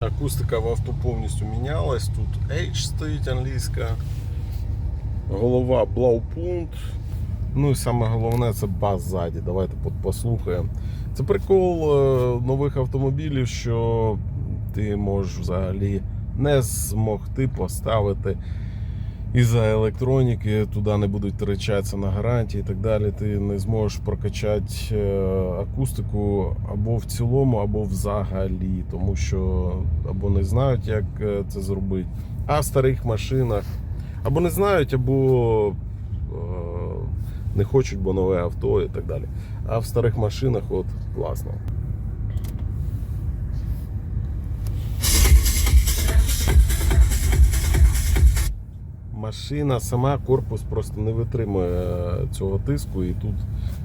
Акустика в авто повністю мінялась. Тут H стоїть англійська. Голова Blaupunkt. Ну і саме головне це бас ззаді. Давайте послухаємо. Це прикол е, нових автомобілів, що ти можеш взагалі не змогти поставити із-за електроніки, туди не будуть тричатися на гарантії і так далі. Ти не зможеш прокачати е, акустику або в цілому, або взагалі, тому що або не знають, як е, це зробити. А в старих машинах або не знають, або е, не хочуть, бо нове авто і так далі. А в старих машинах от класно. Машина сама, корпус просто не витримує е, цього тиску, і тут,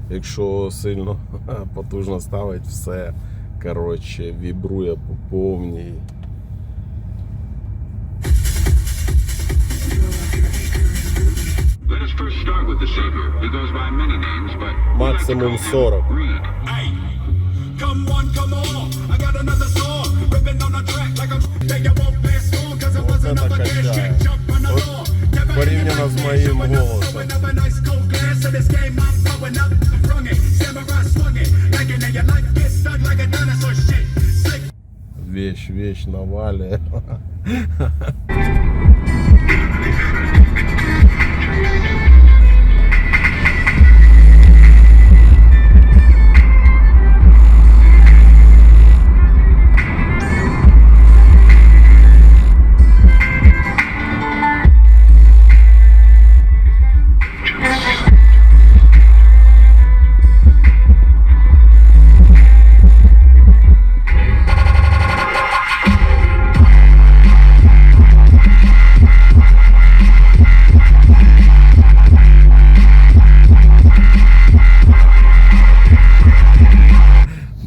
якщо сильно потужно ставить, все коротше, вібрує по повній. Максимум 40. up a nice cold glass of this game. I'm blowing up. Rung it. Samurai swung it. Like it and your life gets stuck like a dinosaur shit. Slick Вещь, вещь навалює.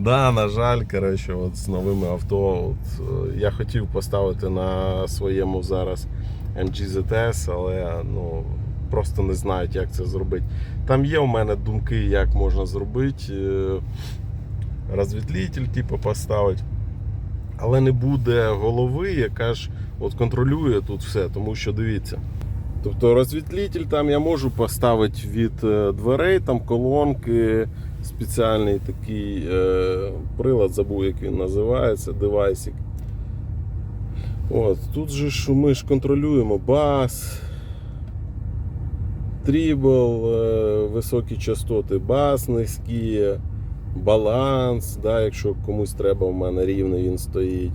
Да, на жаль, коротше, от з новими авто. От, е, я хотів поставити на своєму зараз MG ZS, але ну, просто не знають, як це зробити. Там є у мене думки, як можна зробити. е, Розвітлітель, типу, поставити. Але не буде голови, яка ж от контролює тут все, тому що дивіться. Тобто розвітлітель там я можу поставити від е, дверей, там колонки, спеціальний такий е, прилад, забув, як він називається, девайсик. От, тут же ж ми ж контролюємо бас, трібл, е, високі частоти, бас низькі, баланс, да, якщо комусь треба, в мене рівний він стоїть.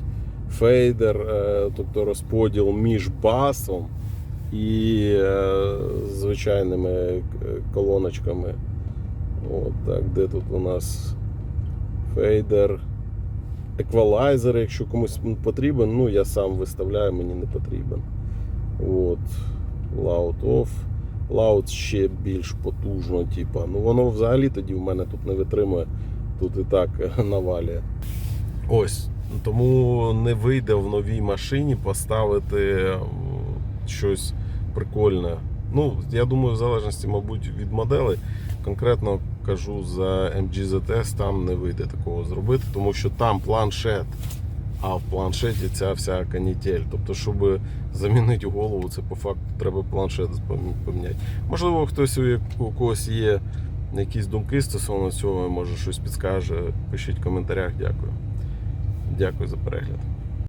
Фейдер, е, тобто розподіл між басом і е, звичайними е, колоночками. От так, де тут у нас фейдер, еквалайзер, якщо комусь потрібен, ну я сам виставляю, мені не потрібен. От, Loud off. Loud ще більш потужно, типа. Ну воно взагалі тоді в мене тут не витримує, тут і так навалює. Ось. Тому не вийде в новій машині поставити щось прикольне. Ну, я думаю, в залежності, мабуть, від моделей. Конкретно кажу за MG ZS, там не вийде такого зробити, тому що там планшет, а в планшеті ця вся канітель. Тобто, щоб замінити голову, це по факту треба планшет поміняти. Можливо, хтось у когось є якісь думки стосовно цього, може щось підскаже. Пишіть в коментарях. Дякую. Дякую за перегляд.